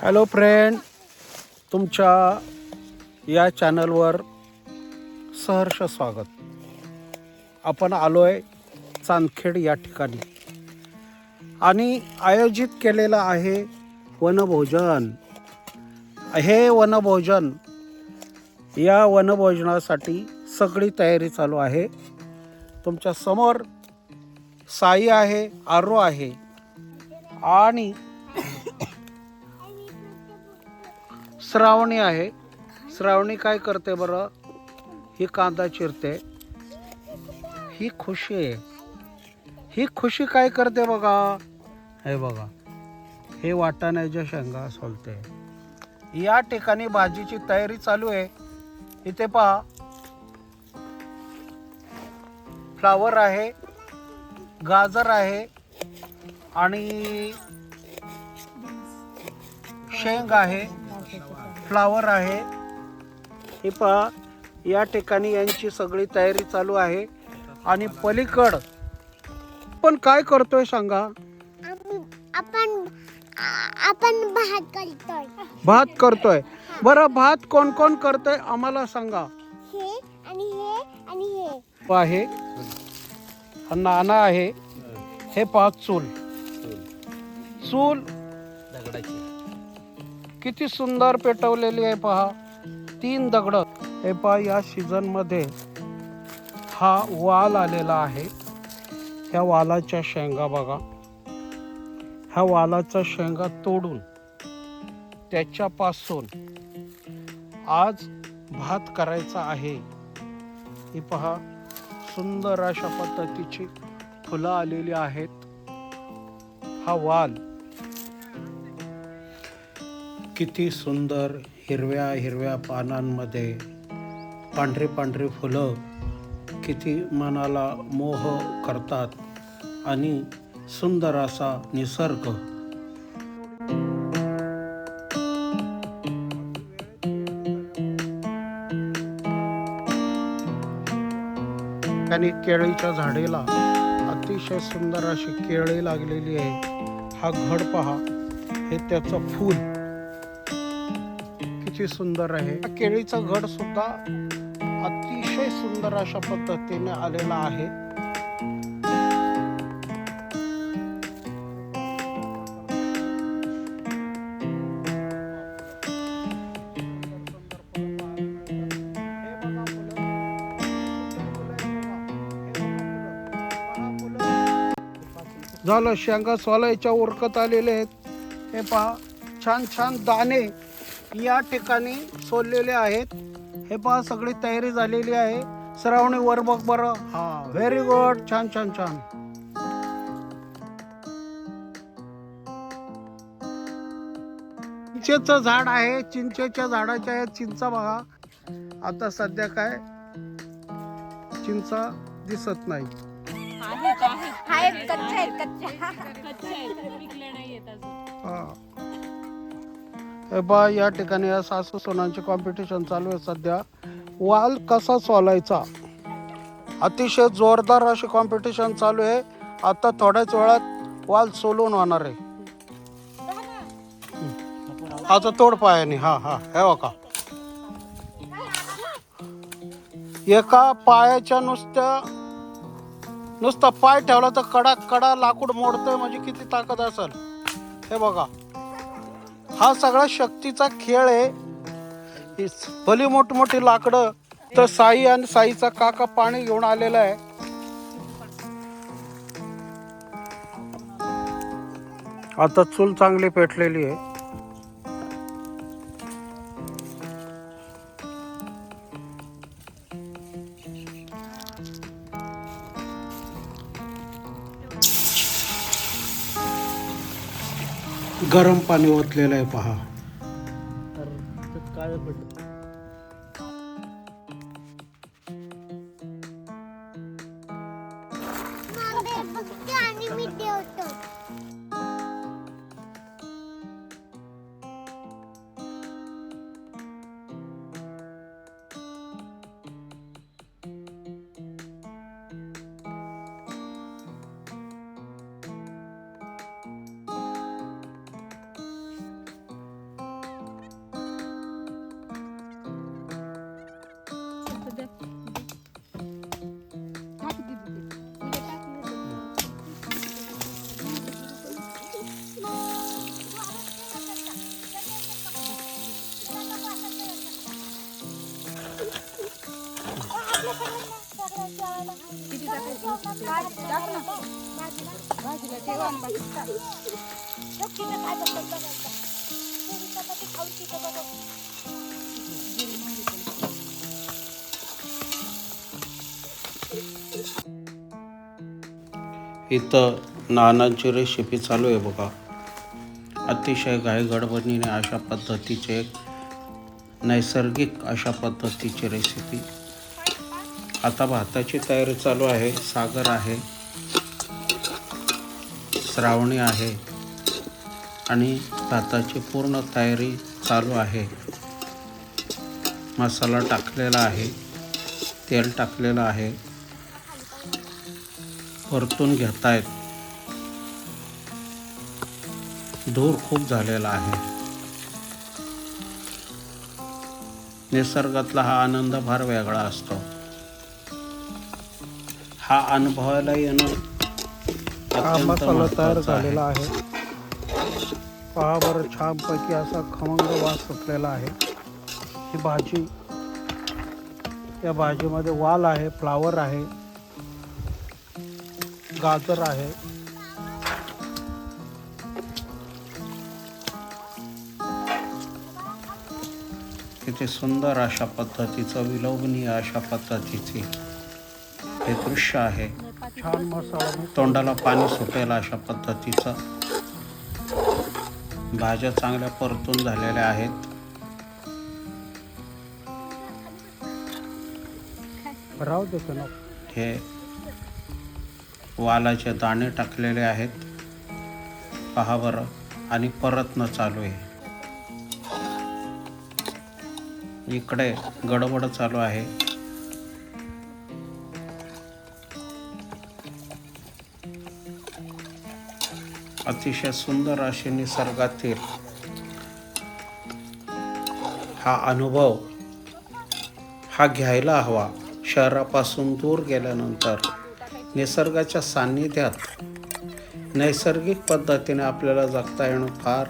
Hello friend तुमच्या या चॅनलवर सहर्ष स्वागत. आपण आलो आहे चांदखेड या ठिकाणी. आणि आयोजित केलेलं आहे वनभोजन. हे वनभोजन या वनभोजनासाठी सगळी तयारी चालू आहे. तुमच्यासमोर साई आहे आरो आहे. आणि श्रावणी आहे. श्रावणी काय करते बरं? ही कांदा चिरते. ही खुशी आहे. ही खुशी काय करते बघा? हे बघा. हे वाटाण्याच्या शेंगा सोलते. या ठिकाणी भाजीची तयारी चालू आहे. इथे पहा. फ्लावर आहे गाजर आहे आणि शेंग आहे. फ्लावर आहे. हे पहा या ठिकाणी यांची सगळी तयारी चालू आहे. आणि पलीकड पण काय करतोय सांगा? आपण आपण भात करतोय. भात करतोय. बरं भात कोण कोण करतोय आम्हाला सांगा. हे आणि हे आणि हे. आहे हा. नाना आहे. हे पाच चूल. चूल. किती सुंदर पेटवलेली आहे पहा. तीन दगड. हे पहा या सीझनमध्ये हा वाल आलेला आहे. ह्या वालाच्या शेंगा बघा. ह्या वालाच्या शेंगा तोडून त्याच्यापासून आज भात करायचा आहे. ही पहा सुंदर अशा पद्धतीची फुलं आलेली आहेत. हा वाल किती सुंदर हिरव्या हिरव्या पानांमध्ये पांढरी पांढरी फुलं किती मनाला मोह करतात आणि सुंदर असा निसर्ग. आणि केळीच्या झाडेला अतिशय सुंदर अशी केळी लागलेली आहे. हा घड पहा. हे त्याचं फूल अतिशय सुंदर आहे. केळीचा घड सुद्धा अतिशय सुंदर अशा पद्धतीने आलेला आहे. झालं शेंगा सोलायच्या उरकत आलेले आहेत. हे पहा छान छान दाणे या ठिकाणी सोललेले आहेत. हे पहा सगळी तयारी झालेली आहे. श्रावणी वर बघ बरं. हा व्हेरी गुड छान छान छान. चिंचेचं झाड आहे. चिंचेच्या झाडाच्या आहेत चिंचा बघा. आता सध्या काय? चिंचा दिसत नाही. हाय कच्चा आहे कच्चा. हा. हे बा या ठिकाणी या सासू सोनांची कॉम्पिटिशन चालू आहे सध्या. वाल कसा सोलायचा अतिशय जोरदार अशी कॉम्पिटिशन चालू आहे. आता थोड्याच वेळात वाल सोलून होणार आहे. आता तोड पायाने हा हा हे बघा. एका पायाच्या नुसत्या नुसता पाय ठेवला तर कडा कडा लाकूड मोडतोय म्हणजे किती ताकद असेल. हे बघा. हा सगळा शक्तीचा खेळ आहे. भली मोठमोठी लाकडं तर साई आणि साईचा काका पाणी घेऊन आलेला आहे. आता चूल चांगली पेटलेली आहे. गरम पाणी ओतलेलं आहे पहा. मागे बघते मी ठेवतो. इथं नानांची रेसिपी चालू आहे बघा. अतिशय घाई गडबडीने अशा पद्धतीचे एक नैसर्गिक अशा पद्धतीची रेसिपी आता भाताची तयारी चालू आहे. सागर आहे. श्रावणी आहे. आणि भाताची पूर्ण तयारी चालू आहे. मसाला टाकलेला आहे. तेल टाकलेलं आहे. परतून घेत आहेत धूर खूप झालेला आहे. निसर्गातला हा आनंद फार वेगळा असतो. हा अनुभवायला येणं तयार. झालेला आहे. पहा बरं छानपैकी असा खमंग वास सुटलेला आहे. ही भाजी या भाजीमध्ये वाल आहे फ्लावर आहे गाजर आहे. किती सुंदर अशा पद्धतीचं विलोभनीय अशा पद्धतीचे हे दृश्य आहे. छान मसाला. तोंडाला पाणी सुटेल अशा पद्धतीचं. भाज्या चांगल्या परतून झालेल्या आहेत. हे वालाचे दाणे टाकलेले आहेत. पहा बरं आणि परतणं चालू आहे. इकडे गडबड चालू आहे. अतिशय सुंदर असे निसर्गातील हा अनुभव हा घ्यायला हवा. शहरापासून दूर गेल्यानंतर निसर्गाच्या सान्निध्यात नैसर्गिक पद्धतीने आपल्याला जगता येणं फार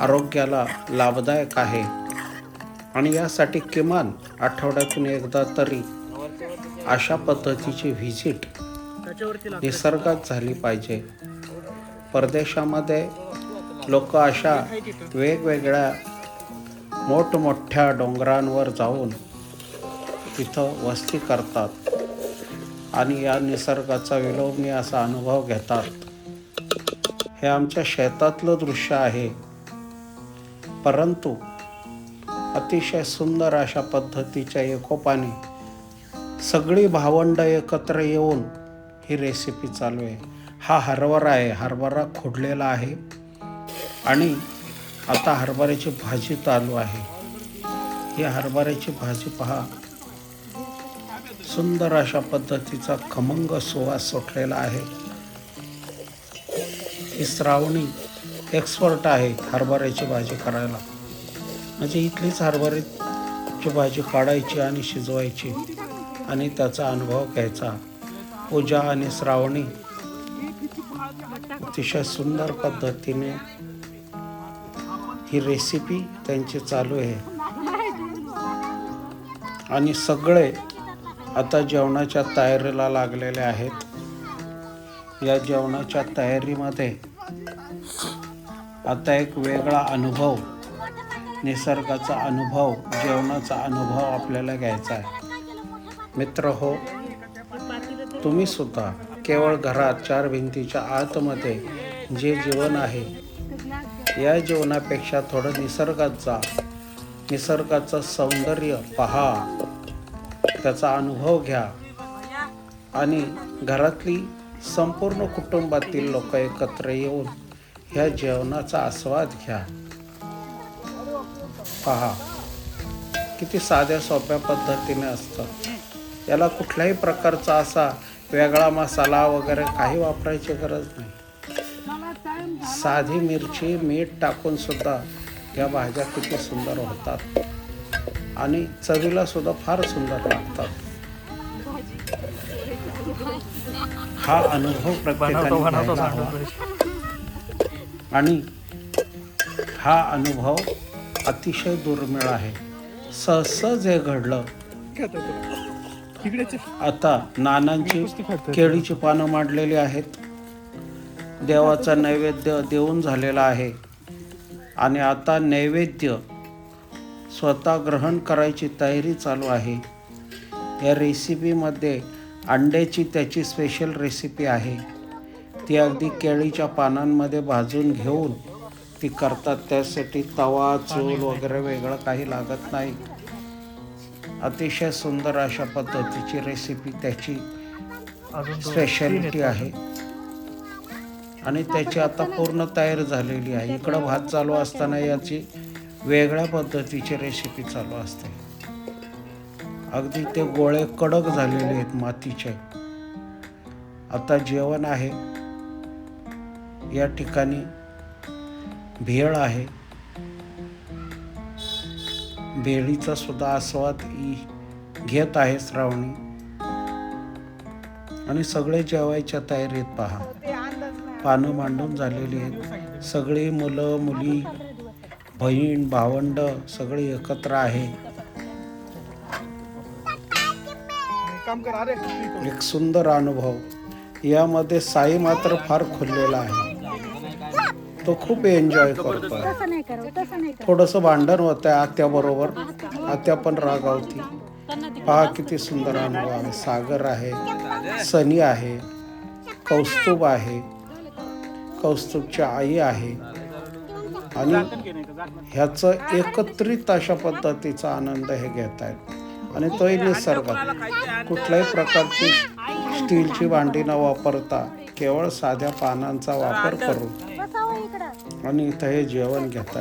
आरोग्याला लाभदायक आहे. आणि यासाठी किमान आठवड्यातून एकदा तरी अशा पद्धतीची व्हिजिट निसर्गात झाली पाहिजे. परदेशामध्ये लोक अशा वेगवेगळ्या मोठमोठ्या डोंगरांवर जाऊन तिथं वस्ती करतात आणि या निसर्गाचा विलोभनीय असा अनुभव घेतात. हे आमच्या शेतातलं दृश्य आहे. परंतु अतिशय सुंदर अशा पद्धतीच्या एकोपाने सगळी भावंड एकत्र येऊन ही रेसिपी चालू आहे. हा हरभरा आहे. हरभरा खोडलेला आहे. आणि आता हरभऱ्याची भाजी चालू आहे. ही हरभऱ्याची भाजी पहा. सुंदर अशा पद्धतीचा खमंग सुवास सुटलेला आहे. ही श्रावणी एक्सपर्ट आहे हरभऱ्याची भाजी करायला. म्हणजे इथलीच हरभऱ्याची भाजी काढायची आणि शिजवायची आणि त्याचा अनुभव घ्यायचा. पूजा आणि श्रावणी अतिशय सुंदर पद्धतीने ही रेसिपी त्यांची चालू आहे. आणि सगळे आता जेवणाच्या तयारीला लागलेले आहेत. या जेवणाच्या तयारीमध्ये आता एक वेगळा अनुभव निसर्गाचा अनुभव जेवणाचा अनुभव आपल्याला घ्यायचा आहे. मित्र हो तुम्ही सुद्धा केवळ घरात चार भिंतीच्या आतमध्ये जे जीवन आहे या जीवनापेक्षा थोडं निसर्गात जा. निसर्गाचं सौंदर्य पहा. त्याचा अनुभव घ्या. आणि घरातली संपूर्ण कुटुंबातील लोक एकत्र येऊन ह्या जेवणाचा आस्वाद घ्या. पहा. किती साध्या सोप्या पद्धतीने असतं. याला कुठल्याही प्रकारचा असा वेगळा मसाला वगैरे काही वापरायची गरज नाही. साधी मिरची मीठ टाकून सुद्धा या भाज्या किती सुंदर होतात. आणि चवीला सुद्धा फार सुंदर लागतात. हा अनुभव प्रत्येकाने. आणि हा अनुभव अतिशय दुर्मिळ आहे. सहज हे घडलं आता नानांची केळीची पानं मांडलेली आहेत. देवाचा नैवेद्य देऊन झालेला आहे. आणि आता नैवेद्य स्वतः ग्रहण करायची तयारी चालू आहे. या रेसिपीमध्ये अंड्याची त्याची स्पेशल रेसिपी आहे. ती अगदी केळीच्या पानांमध्ये भाजून घेऊन ती करतात. त्यासाठी तवा चूल वगैरे वेगळं काही लागत नाही. अतिशय सुंदर अशा पद्धतीची रेसिपी त्याची स्पेशालिटी आहे. आणि त्याची आता पूर्ण तयार झालेली आहे. इकडं भात चालू असताना याची वेगळ्या पद्धतीची रेसिपी चालू असते. अगदी ते गोळे कडक झालेले आहेत मातीचे. आता जेवण आहे. या ठिकाणी भेळ आहे. भेळीचा सुद्धा आस्वाद घेत आहे श्रावणी. आणि सगळे जेवायच्या तयारीत पहा. पानं मांडून झालेली आहेत. सगळी मुलं मुली बहीण भावंड सगळे एकत्र आहे. एक सुंदर अनुभव. यामध्ये साई मात्र फार खुललेला आहे. तो खूप एन्जॉय करतोय. तसं नाही करावं तसं नाही थोडंसं भांडण होतंय आत्याबरोबर आत्या पण रागावती. पहा किती सुंदर अनुभव आहे. सागर आहे सनी आहे कौस्तुभ आहे. कौस्तुभची आई आहे. आणि ह्याचं एकत्रित अशा पद्धतीचा आनंद हे घेत आहेत आणि तोही निसर्ग कुठल्याही प्रकारची स्टीलची भांडी न वापरता केवळ साध्या पानांचा वापर करून इकडं. आणि इथं हे जेवण घेत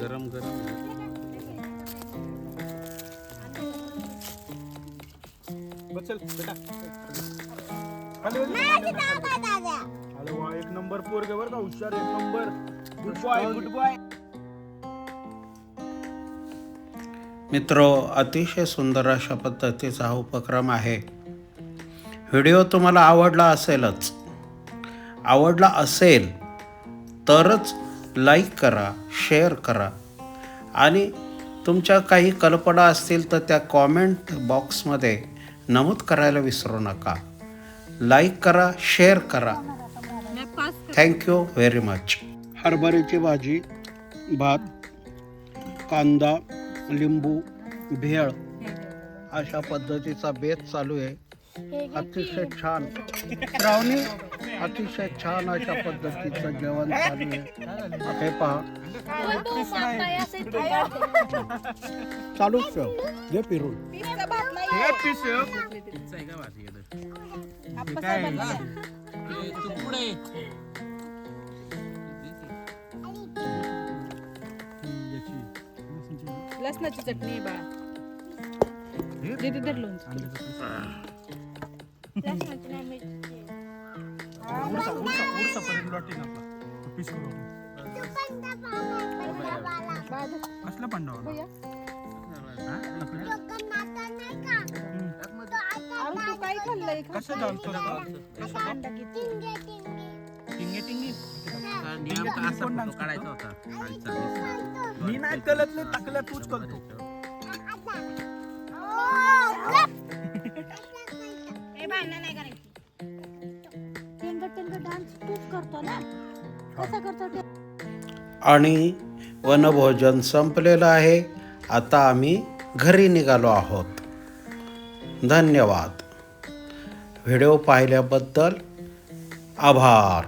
गरम गरम. अरे वा एक नंबर पोरगे बर का हुशार एक number. Good boy good boy मित्र अतिशय सुंदर अशा पद्धतीचा हा उपक्रम आहे. व्हिडिओ तुम्हाला आवडला असेलच आवडला असेल तरच लाईक करा शेअर करा आणि तुमच्या काही कल्पना असतील तर त्या कॉमेंट बॉक्समध्ये नमूद करायला विसरू नका. लाईक करा शेअर करा. थँक्यू व्हेरी मच हरभऱ्याची भाजी भात कांदा लिंबू भेळ अशा पद्धतीचा बेत चालू आहे. अतिशय छान. श्रावणी अतिशय छान अशा पद्धतीचं जेवण चालू आहे. हे पहा. चालूच ठेव. घे फिरून आहे लसणाची चटणी बा दीदी धर लोणचं. लसणाची नाही मिरची. पीस करू असलं पण नाव भैया, तो आता अरे तू काय खाल्लंय? खा. कसं घालतो रे बा? अंडा किती? टिंगे नेमका असा फोटो काढायचा होता. खालचा मी नाही कलतले टाकल्या तूच करतो. टिंग टिंग डान्स तूच करतो ना. कसं करतो ते? आणि वनभोजन संपलेलं आहे. आता आम्ही घरी निघालो आहोत. धन्यवाद. व्हिडिओ पाहिल्याबद्दल आभार.